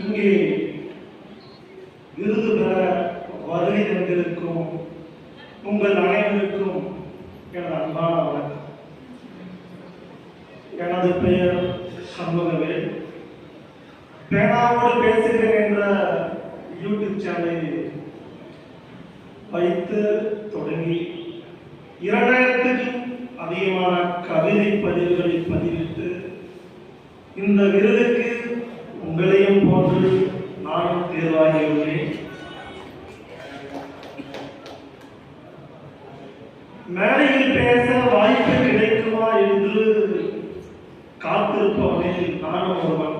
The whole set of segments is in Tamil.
இங்கே விருது பெற வருகை தந்திருக்கும் உங்கள் அனைவருக்கும் எனது அன்பான வணக்கம். எனது பெயர் சண்முகவே. பேனாவோடு பேசுகிறேன் என்ற யூடியூப் சேனலை வைத்து தொடங்கி இரண்டாயிரத்துக்கும் அதிகமான கவிதை பதிவுகளை பதிவிட்டு இந்த விருதுக்கு உங்களையும் போன்று நானும் தேர்வாகியுள்ளேன் மேடையில் பேச வாய்ப்பு கிடைக்குமா என்று காத்திருப்பவனில் நானும் ஒருவன்.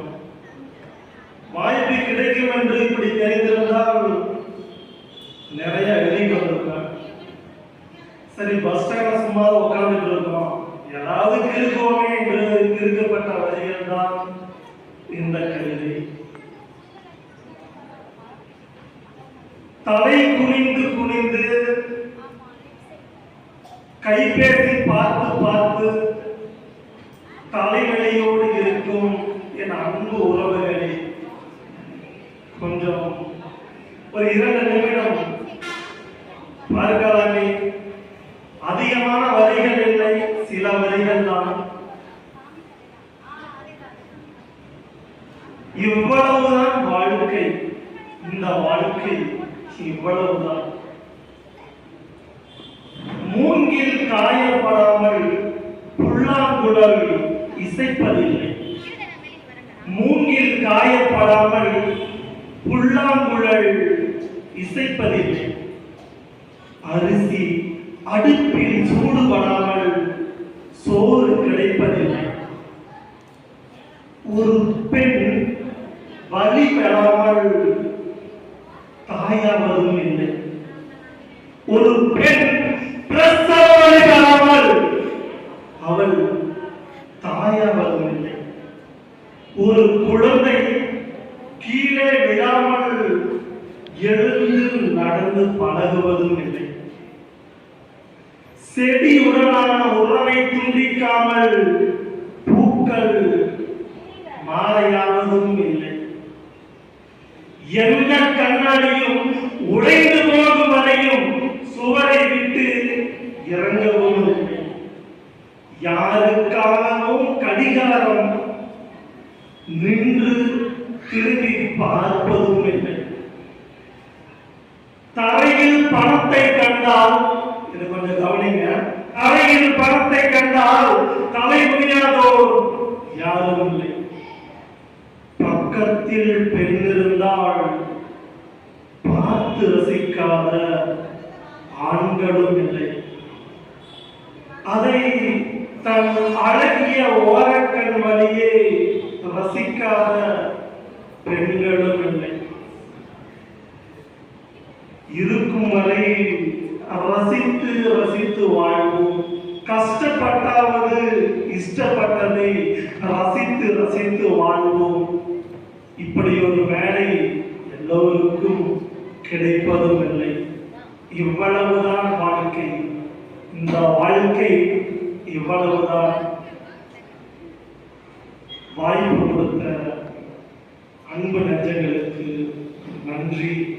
வாய்ப்பு கிடைக்கும் என்று இப்படி தெரிந்திருந்தால் நிறைய எழுதி வந்திருப்பேன் சரி பஸ் ஸ்டாண்ட்ல சும்மா உட்காந்து இருக்கோம் ஏதாவது கிறுக்குவோமே என்று கிறுக்கப்பட்ட வரிகள் தான் இந்த கவிதை தலை குனிந்து குனிந்து கைபேசி பார்த்து பார்த்து தலைவலியோடு இருக்கும் என் அன்பு உறவுகளே கொஞ்சம் ஒரு இரண்டு நிமிடம் பார்க்கலாமே. அதிகமான வரிகள் இல்லை சில வரிகள் தான். இவ்வளவுதான் வாழ்க்கை. இந்த வாழ்க்கை இவ்வளவுதான். மூங்கில் காயப்படாமல் புல்லாங்குழல் இசைப்பதில்லை. மூங்கில் காயப்படாமல் புல்லாங்குழல் இசைப்பதில்லை. அரிசி அடுப்பில் சூடுபடாமல் சோறு கிடைப்பதில்லை. ஒரு பெண் வலி பெறாமல் தாயாவதும் இல்லை ஒரு பெண் பிரசவ அவள் தாயாவதும் இல்லை ஒரு குழந்தை கீழே விழாமல் எழுந்து நடந்து பழகுவதும் இல்லை செடியுடனான உறவை துண்டிக்காமல் பூக்கள் மாலையாவதும் இல்லை எந்த கண்ணாடியும் உடைந்து போகும் வரையும் சுவரை விட்டு இறங்கவும். இல்லை யாருக்காகவும் கடிகாரம் நின்று திரும்பி பார்ப்பதும் இல்லை. தரையில் பணத்தை கண்டால் இது கொஞ்சம் கவனிங்க. தரையில் பணத்தை கண்டால் தலை முடியாதோர் யாரும் இல்லை. பக்கத்தில் பெண் பார்த்து ரசிக்காத ஆண்களும் இல்லை. அதை தன் அழகிய ஓரக்கண் வழியே ரசிக்காத பெண்களும் இல்லை. இருக்கும் வரை ரசித்து ரசித்து வாழ்வோம். கஷ்டப்பட்டாவது இஷ்டப்பட்டதை ரசித்து ரசித்து வாழ்வோம். இப்படி ஒரு வேலை எல்லோருக்கும் கிடைப்பதும் இல்லை இவ்வளவுதான் வாழ்க்கை. இந்த வாழ்க்கை இவ்வளவுதான். வாய்ப்பு கொடுத்த அன்பு நெஞ்சங்களுக்கு நன்றி.